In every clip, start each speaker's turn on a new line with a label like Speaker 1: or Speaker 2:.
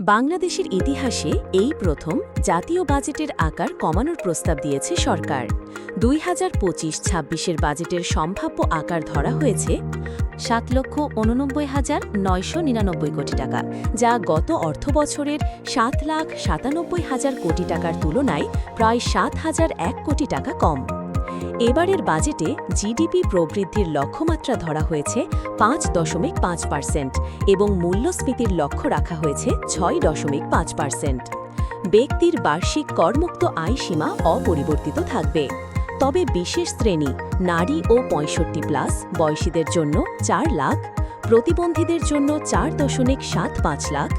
Speaker 1: বাংলাদেশের ইতিহাসে এই প্রথম জাতীয় বাজেটের আকার কমানোর প্রস্তাব দিয়েছে সরকার। দুই হাজার পঁচিশ ছাব্বিশের বাজেটের সম্ভাব্য আকার ধরা হয়েছে সাত লক্ষ উননব্বই হাজার নয়শো নিরানব্বই কোটি টাকা, যা গত অর্থবছরের সাত লাখ সাতানব্বই হাজার কোটি টাকার তুলনায় প্রায় সাত হাজার এক কোটি টাকা কম। এবারের বাজেটে জিডিপি প্রবৃদ্ধির লক্ষ্যমাত্রা ধরা হয়েছে পাঁচ দশমিক পাঁচ পার্সেন্ট এবং মূল্যস্ফীতির লক্ষ্য রাখা হয়েছে ছয় দশমিক পাঁচ পার্সেন্ট। ব্যক্তির বার্ষিক করমুক্ত আয় সীমা অপরিবর্তিত থাকবে। তবে বিশেষ শ্রেণি, নারী ও পঁয়ষট্টি প্লাস, বয়সীদের জন্য চার লাখ, প্রতিবন্ধীদের জন্য চার দশমিক সাত পাঁচ লাখ,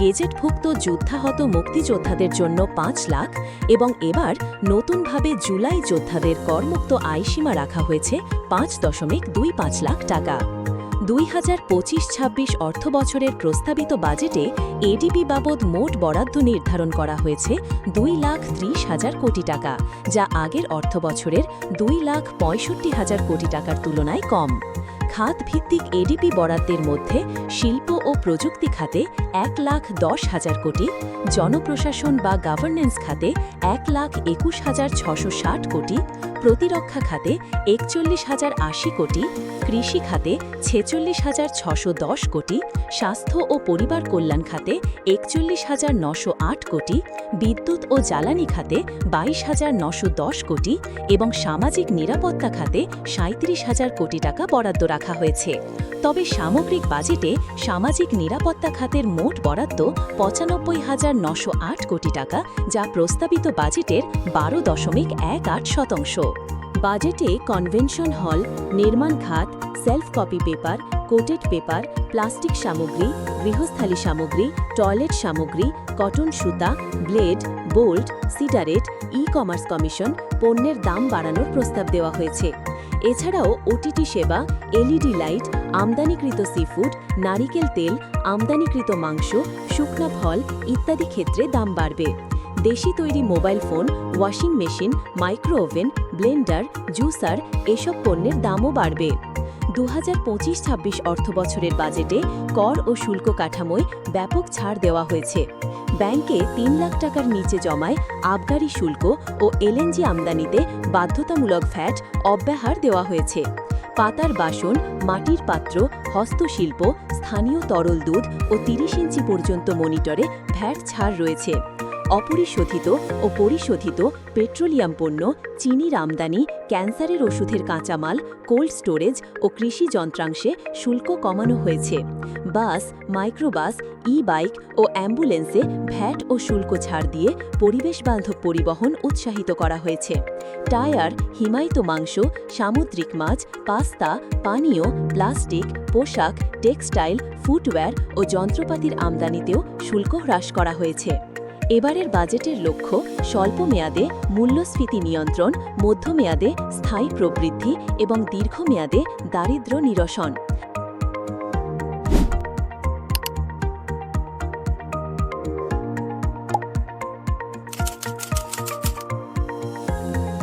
Speaker 1: গেজেটভুক্ত যুদ্ধাহত মুক্তিযোদ্ধাদের জন্য পাঁচ লাখ এবং এবার নতুনভাবে জুলাই যোদ্ধাদের করমুক্ত আয়সীমা রাখা হয়েছে পাঁচ দশমিক দুই পাঁচ লাখ টাকা। দুই হাজার পঁচিশ ছাব্বিশ অর্থ বছরের প্রস্তাবিত বাজেটে এডিপি বাবদ মোট বরাদ্দ নির্ধারণ করা হয়েছে দুই লাখ ত্রিশ হাজার কোটি টাকা, যা আগের অর্থ বছরের দুই লাখ পঁয়ষট্টি হাজার কোটি টাকার তুলনায় কম। খাত ভিত্তিক এডিপি বরাদ্দের মধ্যে শিল্প ও প্রযুক্তি খাতে এক লাখ দশ হাজার কোটি, জনপ্রশাসন বা গভর্নেন্স খাতে এক লাখ একুশ হাজার ছশো ষাট কোটি প্রতিরক্ষা খাতে একচল্লিশ হাজার আশি কোটি, কৃষি খাতে ছেচল্লিশ হাজার ছশো দশ কোটি, স্বাস্থ্য ও পরিবার কল্যাণ খাতে একচল্লিশ হাজার নশো আট কোটি, বিদ্যুৎ ও জ্বালানি খাতে বাইশ হাজার নশো দশ কোটি এবং সামাজিক নিরাপত্তা খাতে সাঁত্রিশ হাজার কোটি টাকা বরাদ্দ রাখা হয়েছে। তবে সামগ্রিক বাজেটে সামাজিক নিরাপত্তা খাতের মোট বরাদ্দ পঁচানব্বই হাজার নশো আট কোটি টাকা, যা প্রস্তাবিত বাজেটের বারো দশমিক এক আট শতাংশ। বাজেটে কনভেনশন হল, নির্মাণ খাত, self copy paper, coated paper, plastic সামগ্রী, গৃহস্থালী সামগ্রী, টয়লেট সামগ্রী, কটন সুতা, blade, bolt cigarette e commerce commission পণ্যের দাম বাড়ানোর প্রস্তাব দেওয়া হয়েছে। এছাড়াও ওটিটি সেবা, এলইডি লাইট, আমদানিকৃত সিফুড, নারিকেল তেল, আমদানিকৃত মাংস, শুকনা ফল ইত্যাদি ক্ষেত্রে দাম বাড়বে। দেশি তৈরি mobile phone, washing machine, micro oven, blender, juicer এসব পণ্যের দামও বাড়বে। দু হাজার পঁচিশ ছাব্বিশ অর্থবছরের বাজেটে কর ও শুল্ক কাঠামোয় ব্যাপক ছাড় দেওয়া হয়েছে। ব্যাংকে তিন লাখ টাকার নিচে জমায় আবগারি শুল্ক ও এলএনজি আমদানিতে বাধ্যতামূলক ফ্যাট অব্যাহার দেওয়া হয়েছে। পাতার বাসন, মাটির পাত্র, হস্তশিল্প, স্থানীয় তরল দুধ ও তিরিশ ইঞ্চি পর্যন্ত মনিটরে ভ্যাট ছাড় রয়েছে। অপরিশোধিত ও পরিশোধিত পেট্রোলিয়াম পণ্য, চিনির আমদানি, ক্যান্সারের ওষুধের কাঁচামাল, কোল্ড স্টোরেজ ও কৃষি যন্ত্রাংশে শুল্ক কমানো হয়েছে। বাস, মাইক্রোবাস ই বাইক ও অ্যাম্বুলেন্সে ভ্যাট ও শুল্ক ছাড় দিয়ে পরিবেশবান্ধব পরিবহন উৎসাহিত করা হয়েছে। টায়ার, হিমায়িত মাংস, সামুদ্রিক মাছ, পাস্তা, পানীয়, প্লাস্টিক, পোশাক, টেক্সটাইল, ফুটওয়্যার ও যন্ত্রপাতির আমদানিতেও শুল্ক হ্রাস করা হয়েছে। এবারের বাজেটের লক্ষ্য স্বল্প মেয়াদে মূল্যস্ফীতি নিয়ন্ত্রণ মধ্যমেয়াদে স্থায়ী প্রবৃদ্ধি এবং দীর্ঘমেয়াদে দারিদ্র নিরসন।